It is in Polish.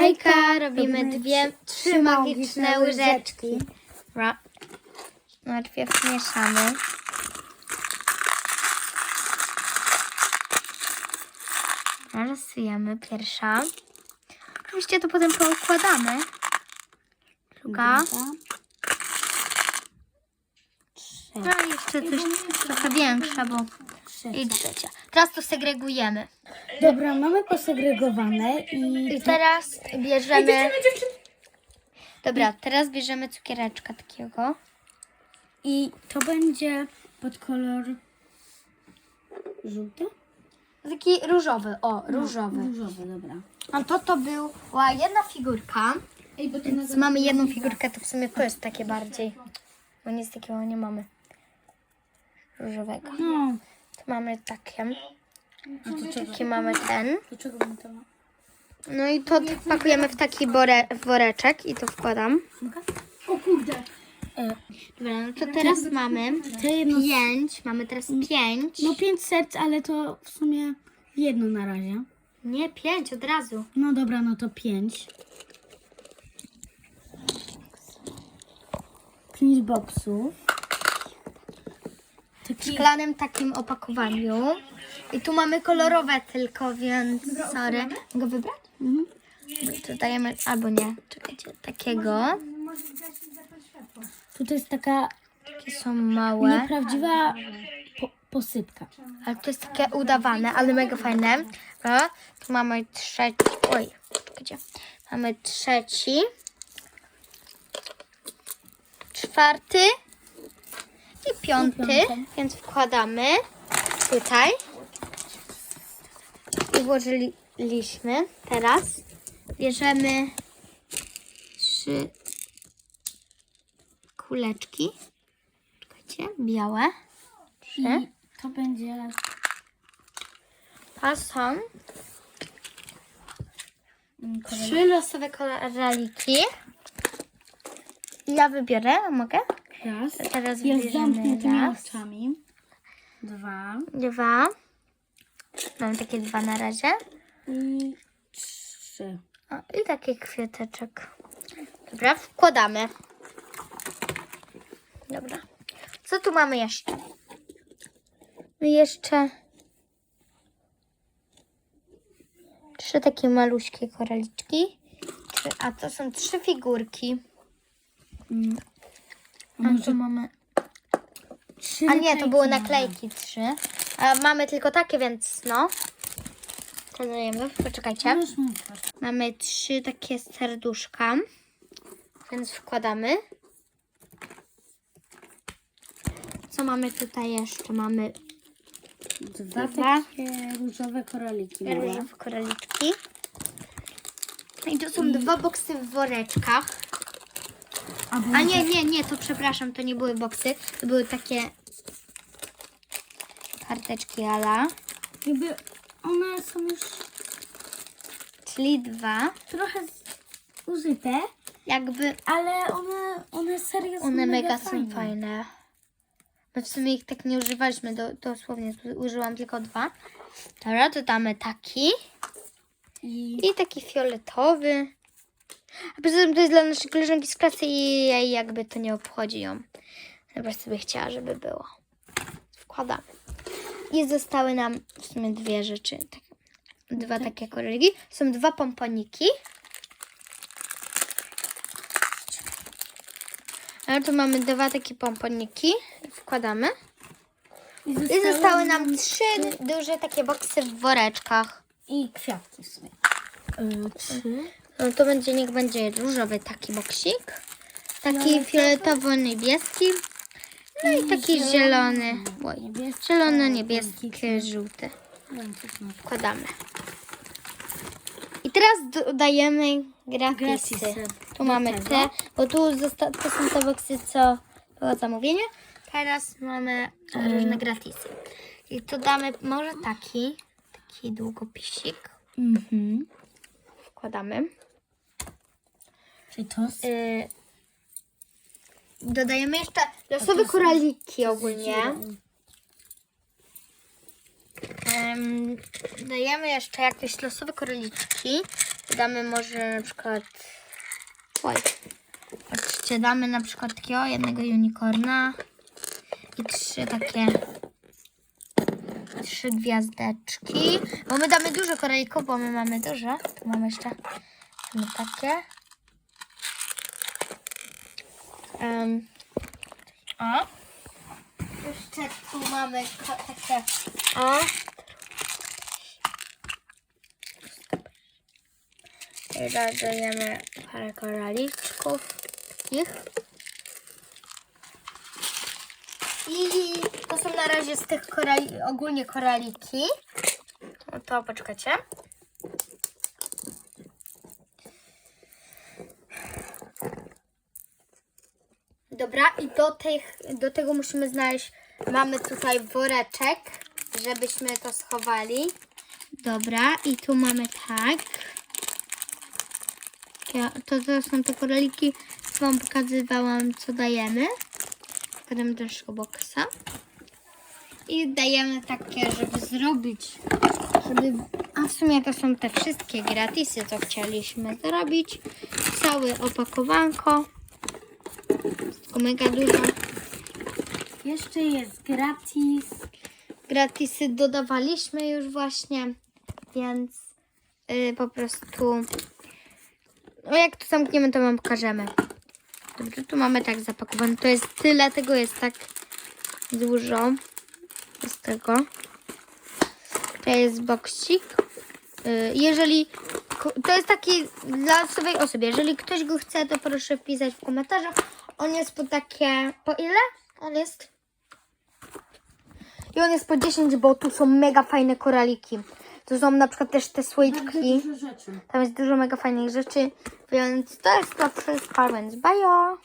Hejka, robimy dwie, trzy magiczne łyżeczki. Ra- Najpierw mieszamy. Rysujemy pierwsza. Oczywiście to potem poukładamy. Druga. No i jeszcze coś trochę większa, bo i trzecia. Teraz to segregujemy. Dobra, mamy posegregowane i, I teraz bierzemy... Dobra, teraz bierzemy cukiereczka takiego. i to będzie pod kolor żółty? Taki różowy, o, różowy. Różowy, dobra. A to to była jedna figurka. Więc mamy jedną figurkę, to w sumie to jest takie bardziej. Bo nic takiego nie mamy. Różowego. No, Tu mamy takie. Taki mamy ten. Do czego to ma? No i to pakujemy w taki bore, woreczek i to wkładam. O kurde. E, Dobra, no to teraz mamy pięć. Mamy teraz pięć. no pięć serc, ale to w sumie jedno na razie. Nie, pięć od razu. No dobra, no to pięć. Pięć boksów. Szklanym takim opakowaniu. I tu mamy kolorowe tylko, więc sorry. Mogę wybrać? mhm. Tu dajemy, albo nie, czekajcie, takiego. Tutaj jest taka Takie są małe, nieprawdziwa po, posypka. ale to jest takie udawane, ale mega fajne. Tu mamy trzeci, oj, czekajcie. Mamy trzeci, czwarty i piąty, więc wkładamy tutaj. I włożyliśmy. Teraz bierzemy trzy kuleczki. Czekajcie, białe. Trzy. I to będzie są kolor- trzy losowe koraliki. Ja wybiorę, mogę? Raz. To teraz Ja z zamkniętymi raz, oczami. Dwa. dwa. Mam takie dwa na razie. I trzy. O, I taki kwiateczek. Dobra, wkładamy. Dobra. Co tu mamy jeszcze? Jeszcze trzy takie maluśkie koraliczki. A to są trzy figurki. Może mamy... trzy A nie, to były naklejki trzy. A mamy tylko takie, więc no. To dajemy. Poczekajcie. Otworzyć. Mamy trzy takie serduszka, więc wkładamy. Co mamy tutaj jeszcze? Mamy Dwa, Dwa. takie różowe koraliki. różowe koraliczki. I to są dwa boksy w woreczkach. Albo A nie, nie, nie, to przepraszam, to nie były boksy. To były takie karteczki ala. jakby one są już Czyli dwa. trochę z- użyte, Jakby ale one, one serio są One mega są fajne. My w sumie ich tak nie używaliśmy, do, dosłownie tu użyłam tylko dwa. Dobra, to damy taki I i taki fioletowy. A poza tym to jest dla naszej koleżanki z klasy i jej jakby to nie obchodzi ją. Chyba sobie chciała, żeby było. Wkładamy. I zostały nam w sumie dwie rzeczy. Tak, dwa takie koraliki. Są dwa pomponiki. A tu mamy dwa takie pomponiki. Wkładamy. I I zostały nam trzy duże takie boksy w woreczkach. I kwiatki w sumie. Y, trzy. No to będzie, niech będzie różowy taki boksik. Taki fioletowo-niebieski. No i taki zielony. Oj, niebieski, zielono-niebieski, żółty. Wkładamy. I teraz dodajemy gratisy. Gratisy. Tu mamy te, bo tu zosta- to są te boksy, co było zamówienie. Teraz mamy różne gratisy. I tu damy może taki, taki długopisik. Mhm. Wkładamy. Jest Y, dodajemy jeszcze losowe koraliki ogólnie. Ym, dajemy jeszcze jakieś losowe koraliczki. Damy może na przykład... Oj. Patrzcie, damy na przykład takiego jednego unicorna i trzy takie trzy gwiazdeczki. Bo my damy dużo koralików, bo my mamy dużo. Tu mamy jeszcze mamy takie. Um, o. Jeszcze tu mamy takie o. I dodajemy parę koraliczków takich. I to są na razie z tych korali, ogólnie koraliki. To, to poczekajcie. Dobra, i do, tych, do tego musimy znaleźć, mamy tutaj woreczek, żebyśmy to schowali. Dobra, i tu mamy tak. Ja, to, to są te koraliki, Wam pokazywałam, co dajemy. Potem też boksa. I dajemy takie, żeby zrobić, żeby... A w sumie to są te wszystkie gratisy, co chcieliśmy zrobić. Całe opakowanko. Tylko mega dużo. Jeszcze jest gratis. Gratisy dodawaliśmy już właśnie, więc y, po prostu... No jak to zamkniemy, to Wam pokażemy. Dobrze, tu mamy tak zapakowane. To jest tyle, tego jest tak dużo. Z tego. To jest boksik. Y, Jeżeli to jest taki dla sobie osoby, jeżeli ktoś go chce, to proszę wpisać w komentarzach. On jest po takie, po ile? On jest i on jest po 10, bo tu są mega fajne koraliki. Tu są na przykład też te słoiczki. Tam jest dużo mega fajnych rzeczy, więc to jest to wszystko, więc bajo!